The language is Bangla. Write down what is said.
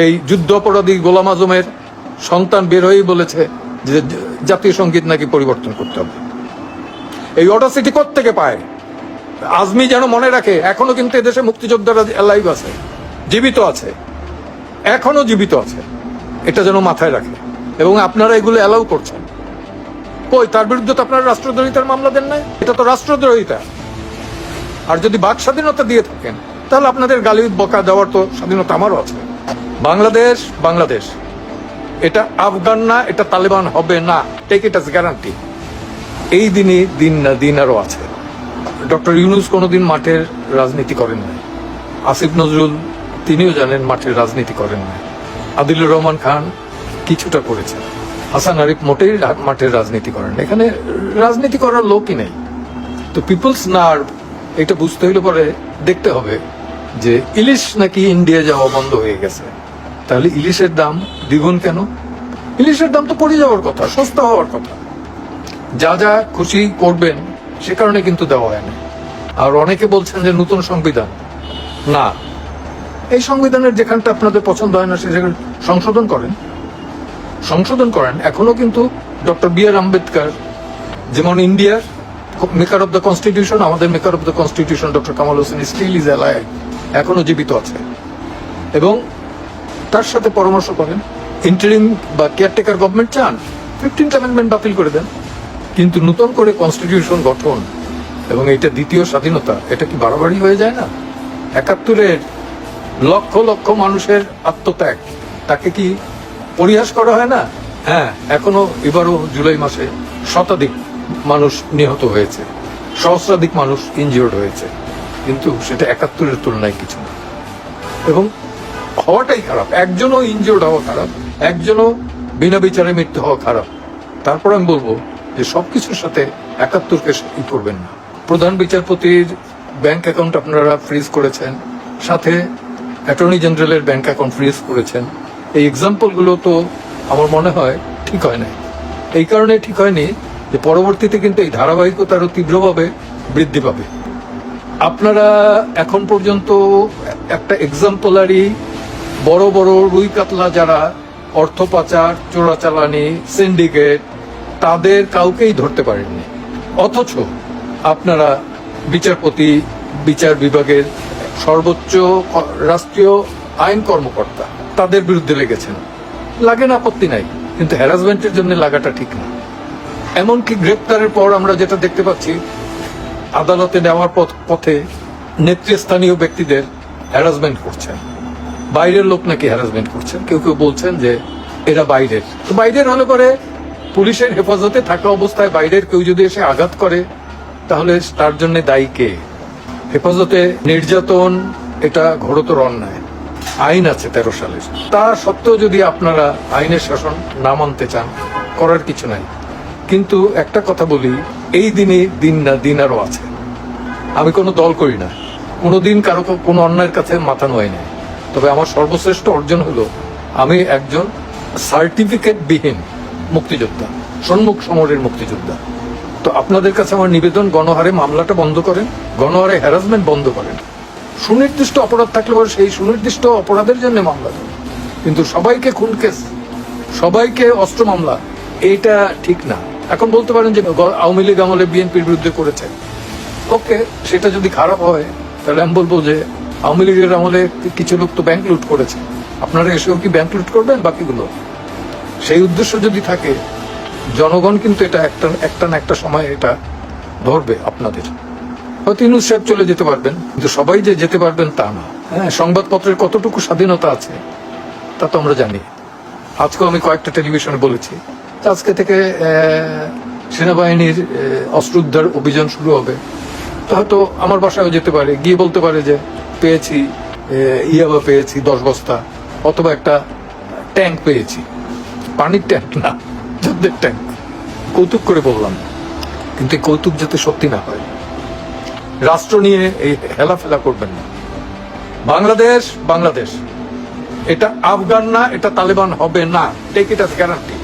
সেই যুদ্ধ অপরাধী গোলাম আজমের সন্তান বের হয়েই বলেছে যে জাতীয় সংগীত নাকি পরিবর্তন করতে হবে। এই অডাসিটি থেকে পায়? আজমি যেন মনে রাখে, এখনও কিন্তু এদেশে মুক্তিযোদ্ধারা লাইভ আছে, জীবিত আছে, এখনও জীবিত আছে, এটা যেন মাথায় রাখে। এবং আপনারা এগুলো অ্যালাউ করছেন। কই, তার বিরুদ্ধে তো আপনারা রাষ্ট্রদ্রোহিতার মামলা দেন নাই? এটা তো রাষ্ট্রদ্রোহিতা। আর যদি বাক স্বাধীনতা দিয়ে থাকেন, তাহলে আপনাদের গালি বকা দেওয়ার তো স্বাধীনতা আমারও আছে। বাংলাদেশ বাংলাদেশ। এটা আফগান না, এটা তালেবান হবে না। টেক ইট আস গ্যারান্টি এই দিনই দিন না, দিন আরও আছে। ডক্টর ইউনুস কোনোদিন মাঠের রাজনীতি করেন নাই। আসিফ নজরুল, তিনিও জানেন মাঠের রাজনীতি করেন নাই। আদিলুর রহমান খান কিছুটা করেছেন। হাসান আরিফ মোটেই মাঠের রাজনীতি করেন এখানে রাজনীতি করার লোকই নেই। তো পিপলস নার্ভ এটা বুঝতে হইলে পরে দেখতে হবে যে ইলিশ নাকি ইন্ডিয়া যাওয়া বন্ধ হয়ে গেছে। তাহলে ইলিশের দাম দ্বিগুণ কেন? ইলিশের দাম তো পড়ে যাওয়ার কথা, সস্তা হওয়ার কথা। যা যা খুশি করবেন, সে কারণে কিন্তু দেওয়া হয় না। আর অনেকে বলছেন যে নতুন সংবিধান। না, এই সংবিধানের যেখানটা আপনাদের পছন্দ হয় না, সে জায়গায় সংশোধন করেন। সংশোধন করেন, এখনও কিন্তু ডক্টর বি আর আম্বেদকর, যেমন ইন্ডিয়ার মেকার অফ দ্য কনস্টিটিউশন, আমাদের maker of the constitution, doctor Kamal Hossain still is alive এখনও জীবিত আছে। এবং তার সাথে পরামর্শ করেন। ইন্টারিম বা কেয়ারটেকার গভর্নমেন্ট চান ফিফটিন্থ অ্যামেন্ডমেন্ট বাতিল করে দেন। কিন্তু নতুন করে কনস্টিটিউশন গঠন এবং এটা দ্বিতীয় স্বাধীনতা, এটা কি বাড়াবাড়ি হয়ে যায় না? একাত্তরের লক্ষ লক্ষ মানুষের আত্মত্যাগ, তাকে কি পরিহাস করা হয় না? হ্যাঁ এখনও এবারও জুলাই মাসে শতাধিক মানুষ নিহত হয়েছে, সহস্রাধিক মানুষ ইনজিওর্ড হয়েছে। কিন্তু সেটা একাত্তরের তুলনায় কিছু না। এবং হওয়াটাই খারাপ। একজনও ইনজিওর্ড হওয়া খারাপ, একজনও বিনা বিচারে মৃত্যু হওয়া খারাপ। তারপর আমি বলব যে সবকিছুর সাথে একাত্তরকে ই করবেন না। প্রধান বিচারপতির ব্যাংক অ্যাকাউন্ট আপনারা ফ্রিজ করেছেন, সাথে অ্যাটর্নি জেনারেলের ব্যাংক অ্যাকাউন্ট ফ্রিজ করেছেন। এই এক্সাম্পলগুলো তো আমার মনে হয় ঠিক হয় না এই কারণে ঠিক হয়নি যে পরবর্তীতে কিন্তু এই ধারাবাহিকতা আরও তীব্রভাবে বৃদ্ধি পাবে। আপনারা এখন পর্যন্ত একটা এক্সাম্পলারি বড় বড় রুই কাতলা যারা অর্থ পাচার, চোরাচালানি সিন্ডিকেট তাদের কাউকেই ধরতে পারেননি। অথচ আপনারা বিচারপতি, বিচার বিভাগের সর্বোচ্চ রাষ্ট্রীয় আইন কর্মকর্তা, তাদের বিরুদ্ধে লেগেছেন। লাগে না আপত্তি নাই, কিন্তু হ্যারাসমেন্টের জন্য লাগাটা ঠিক না। এমনকি গ্রেপ্তারের পর আমরা যেটা দেখতে পাচ্ছি, আদালতে নেওয়ার পথ- নেতৃস্থানীয় ব্যক্তিদের হ্যারাসমেন্ট করছেন। বাইরের লোক নাকি হ্যারাসমেন্ট করছেন? কেউ কেউ বলছেন যে এরা বাইরের। তো বাইরের হলে পরে পুলিশের হেফাজতে থাকা অবস্থায় বাইরের কেউ যদি এসে আঘাত করে, তাহলে তার জন্য দায়ী কে? হেফাজতে নির্যাতন, এটা ঘোরতর অন্যায়। আইন আছে তেরো সালের তা সত্ত্বেও যদি আপনারা আইনের শাসন না মানতে চান, করার কিছু নাই। কিন্তু একটা কথা বলি, এই দিনে দিন না দিন আরও আছে। আমি কোনো দল করি না। কোনোদিন কারও কোনো অন্যায়ের কাছে মাথা নোয়াই নাই। তবে আমার সর্বশ্রেষ্ঠ অর্জন হলো আমি একজন সার্টিফিকেট বিহীন মুক্তিযোদ্ধা, সন্মুখ সমরের মুক্তিযোদ্ধা। তো আপনাদের কাছে আমার নিবেদন, গণহারে মামলাটা বন্ধ করেন, গণহারে হ্যারাসমেন্ট বন্ধ করেন। সুনির্দিষ্ট অপরাধ থাকলে সেই সুনির্দিষ্ট অপরাধের জন্য মামলা দেন। কিন্তু সবাইকে খুন কেস, সবাইকে অস্ত্র মামলা এইটা ঠিক না। এখন বলতে পারেন যে আওয়ামী লীগ আমলে বিএনপির বিরুদ্ধে করেছে। ওকে, সেটা যদি খারাপ হয়, তাহলে আমি বলব যে আওয়ামী লীগের আমলে কিছু লোক তো ব্যাংক লুট করেছে। আপনারা এসেও কি ব্যাংক লুট করবেন বাকিগুলো? সেই উদ্দেশ্য যদি থাকে, জনগণ কিন্তু এটা একটা একটা না একটা সময় এটা ধরবে আপনাদের। হয়তো ইনুস সাহেব চলে যেতে পারবেন, কিন্তু সবাই যে যেতে পারবেন তা না। হ্যাঁ সংবাদপত্রের কতটুকু স্বাধীনতা আছে, তা তো আমরা জানি। আজকেও আমি কয়েকটা টেলিভিশনে বলেছি আজকে থেকে সেনাবাহিনীর অস্ত্র উদ্ধার অভিযান শুরু হবে। তো হয়তো আমার বাসায়ও যেতে পারে, গিয়ে বলতে পারে যে পেয়েছি ইয়াবা পেয়েছি দশ বস্তা, অথবা একটা ট্যাঙ্ক পেয়েছি। পানির ট্যাঙ্ক না যুদ্ধের ট্যাঙ্ক। কৌতুক করে বললাম, কিন্তু এই কৌতুক যাতে সত্যি না হয়। রাষ্ট্র নিয়ে এই হেলাফেলা করবেন না। বাংলাদেশ বাংলাদেশ। এটা আফগান না, এটা তালেবান হবে না। Take it guarantee